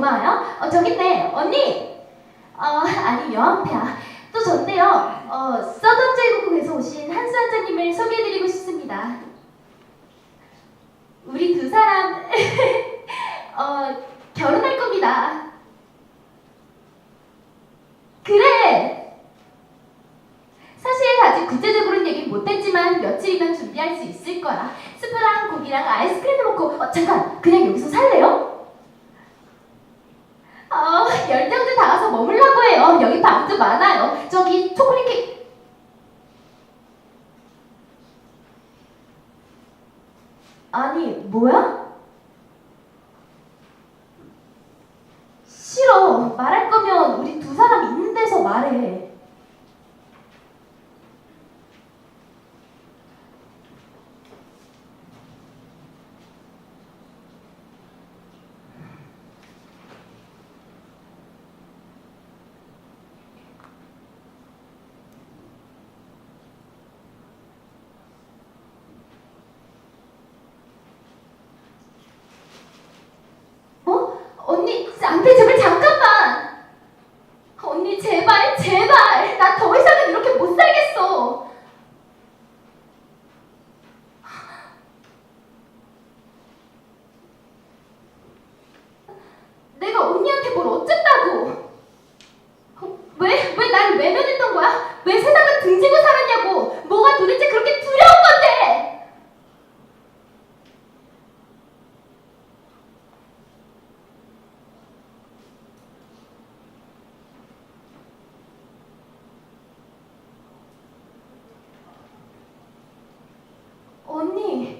고마워요. 어, 저기 있네. 언니! 어, 아니, 여한패야. 또 전데요. 어, 서던 제국에서 오신 한수 한자님을 소개해드리고 싶습니다. 우리 두 사람, 어, 결혼할 겁니다. 그래! 사실 아직 구체적으로는 얘기 못했지만 며칠이면 준비할 수 있을 거야. 스프랑 고기랑 아이스크림도 먹고 어, 잠깐 그냥 여기서 살래요? 저기 초콜릿 케이크. 아니 뭐야? 싫어. 말할 거면 우리 두 사람 있는 데서 말해. 안돼 제발 잠깐만. 아, 언니 제발 제발 나 더 이상은 이렇게 못 살겠어. 내가 언니한테 뭘 어쨌다고? 어, 왜? 왜 나를 외면했던 거야? 왜 你